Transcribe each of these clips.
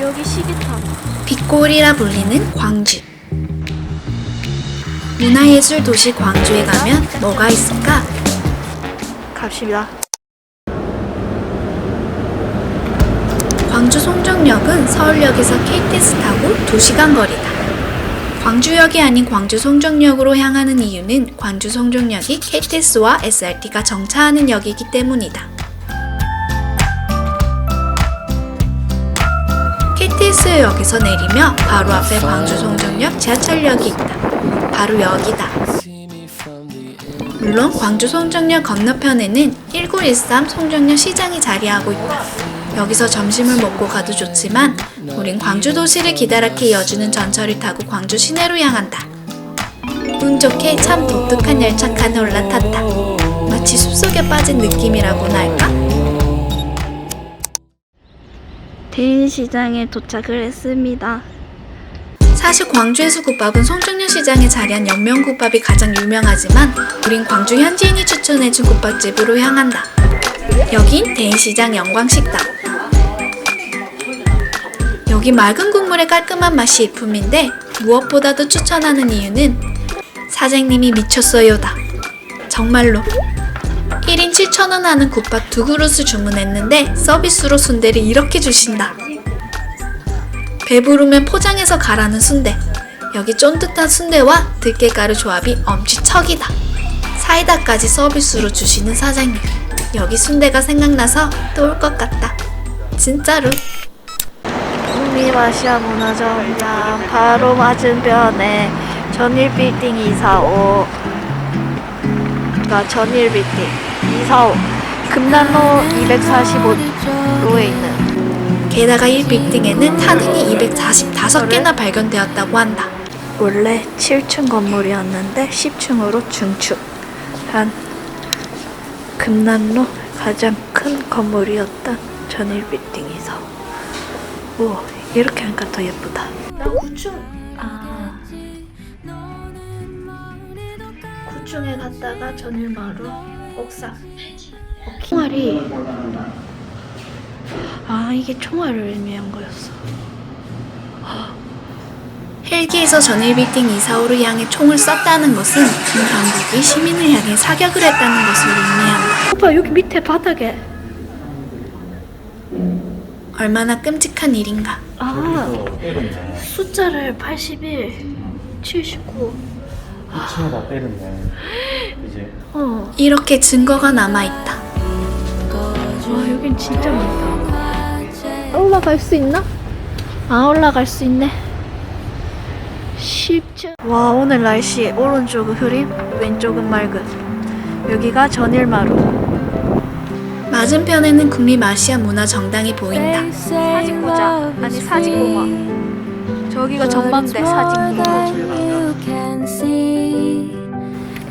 여기 시계탑. 빛골이라 불리는 광주. 문화예술 도시 광주에 가면 뭐가 있을까? 갑시다. 광주 송정역은 서울역에서 KTX 타고 2시간 거리다. 광주역이 아닌 광주 송정역으로 향하는 이유는 광주 송정역이 KTX와 SRT가 정차하는 역이기 때문이다. KTX역에서 내리며 바로 앞에 광주 송정역 지하철역이 있다. 바로 여기다. 물론 광주 송정역 건너편에는 1913 송정역 시장이 자리하고 있다. 여기서 점심을 먹고 가도 좋지만 우린 광주 도시를 기다랗게 이어주는 전철을 타고 광주 시내로 향한다. 운 좋게 참 독특한 열차칸에 올라탔다. 마치 숲속에 빠진 느낌이라고나 할까? 대인시장에 도착을 했습니다. 사실 광주에서 국밥은 송정역 시장에 자리한 연면국밥이 가장 유명하지만 우린 광주 현지인이 추천해준 국밥집으로 향한다. 여긴 대인시장 영광식당. 여기 맑은 국물의 깔끔한 맛이 일품인데 무엇보다도 추천하는 이유는 사장님이 미쳤어요다. 정말로 1인 7,000원 하는 국밥 두 그릇을 주문했는데 서비스로 순대를 이렇게 주신다. 배부르면 포장해서 가라는 순대. 여기 쫀득한 순대와 들깨가루 조합이 엄지척이다. 사이다까지 서비스로 주시는 사장님. 여기 순대가 생각나서 또 올 것 같다. 진짜로. 북미마시아 문화정장 바로 맞은편에 전일빌딩 245. 가 전일빌딩 245. 금난로 245로에 있는 게다가 이 빌딩에는 타는이 245개나 발견되었다고 한다. 원래 7층 건물이었는데 10층으로 중축 한 금난로 가장 큰 건물이었던 전일 빌딩 245. 오 이렇게 하니까 더 예쁘다. 나 9층. 아 9층에 갔다가 전일 마루 옥상 총알이 아 이게 총알을 의미한 거였어 헬기에서 전일 빌딩 245를 향해 총을 쐈다는 것은 군 당국이 시민을 향해 사격을 했다는 것을 의미한다. 오빠 여기 밑에 바닥에 얼마나 끔찍한 일인가. 아 숫자를 81 79 2층에다 때렸네. 이제 어. 이렇게 증거가 남아있다. 와 여긴 진짜 많다 올라갈 수 있나? 아 올라갈 수 있네 10층 와 오늘 날씨 오른쪽은 흐림 왼쪽은 맑음 여기가 전일마루 맞은편에는 국립아시아 문화정당이 보인다. 사진보자 아니 사진고마 저기가 전망대 사진고마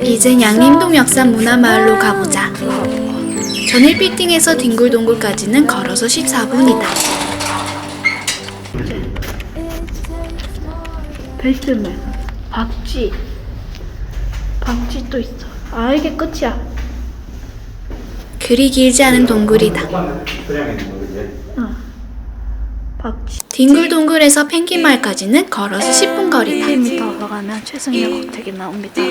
이제 양림동 역삼 문화마을로 가보자. 전일 빌딩에서 뒹굴동굴까지는 걸어서 14분이다. 베스트맨 박쥐 박쥐 또 있어 아 이게 끝이야 그리 길지 않은 동굴이다. 어. 박쥐 뒹굴동굴에서 펭귄마을까지는 걸어서 10분 거리다. 1m 올라가면 최승렬 호텔이 나옵니다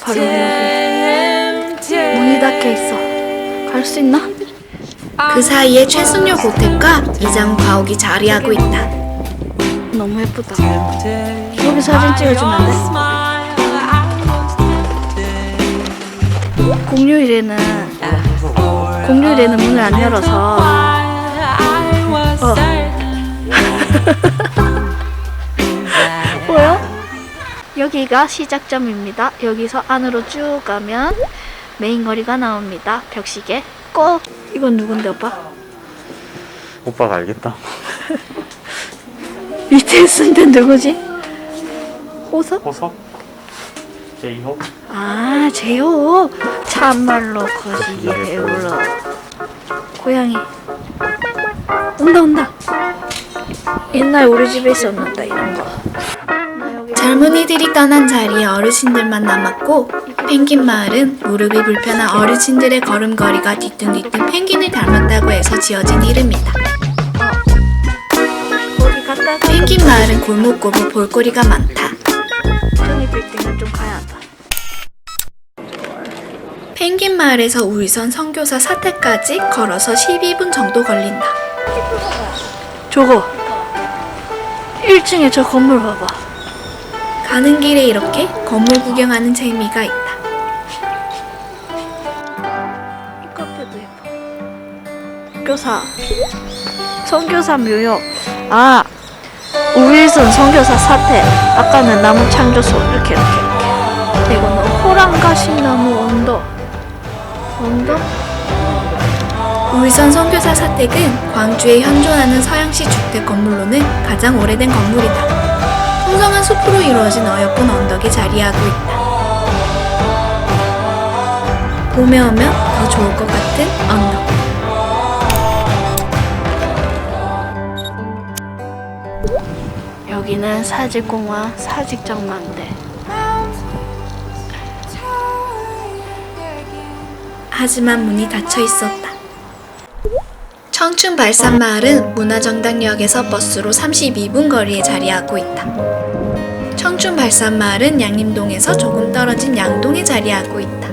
바로 여기 문이 닫혀 있어 갈 수 있나? 그 사이에 최승료 고택과 이장우 가옥이 자리하고 있다. 너무 예쁘다 여기 사진 찍어주면 안 돼? 공휴일에는 공휴일에는 문을 안 열어서 보여? 여기가 시작점입니다. 여기서 안으로 쭉 가면 메인 거리가 나옵니다. 벽시계 꼭 이건 누군데 오빠? 오빠가 알겠다. 밑에 쓴데 누구지? 호석? 호석? 제이홉? 아 제호 참말로 거시기에 배불러 고양이 온다 온다 옛날 우리 집에 있었는데 이런 거 젊은이들이 떠난 자리에 어르신들만 남았고 펭귄 마을은 무릎이 불편한 어르신들의 걸음걸이가 뒤뚱뒤뚱 펭귄을 닮았다고 해서 지어진 이름이다. 펭귄 마을은 골목골목 볼거리가 많다. 펭귄 마을에서 우이선 선교사 사택까지 걸어서 12분 정도 걸린다. 저거 1층에 저 건물 봐봐. 가는 길에 이렇게 건물 구경하는 재미가 있다. 이 카페도 예뻐. 교사. 선교사 묘역. 아, 우일선 선교사 사태. 아까는 나무 창조소 이렇게 이렇게 이렇게. 이거는 호랑가시 나무 언덕. 언덕? 우이선 선교사 사택은 광주에 현존하는 서양식 주택 건물로는 가장 오래된 건물이다. 풍성한 숲으로 이루어진 어여쁜 언덕에 자리하고 있다. 봄에 오면 더 좋을 것 같은 언덕. 여기는 사직공원 사직장망대. 하지만 문이 닫혀 있었다. 청춘 발산 마을은 문화정당역에서 버스로 32분 거리에 자리하고 있다. 청춘 발산 마을은 양림동에서 조금 떨어진 양동에 자리하고 있다.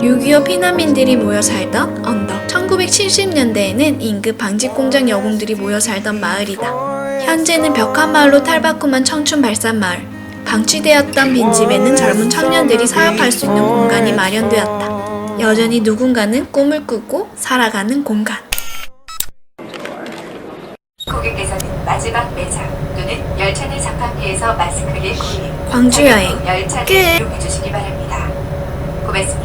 6.25 피난민들이 모여 살던 언덕. 1970년대에는 임급 방직 공장 여공들이 모여 살던 마을이다. 현재는 벽한 마을로 탈바꿈한 청춘 발산 마을. 방치되었던 빈집에는 젊은 청년들이 사역할 수 있는 공간이 마련되었다. 여전히 누군가는 꿈을 꾸고 살아가는 공간. 고객께서는 마지막 매장 또는 열차 내 자판기에서 마스크를 구입, 광주 여행. 열차를 끝. 이용해 주시기 바랍니다. 고맙습니다.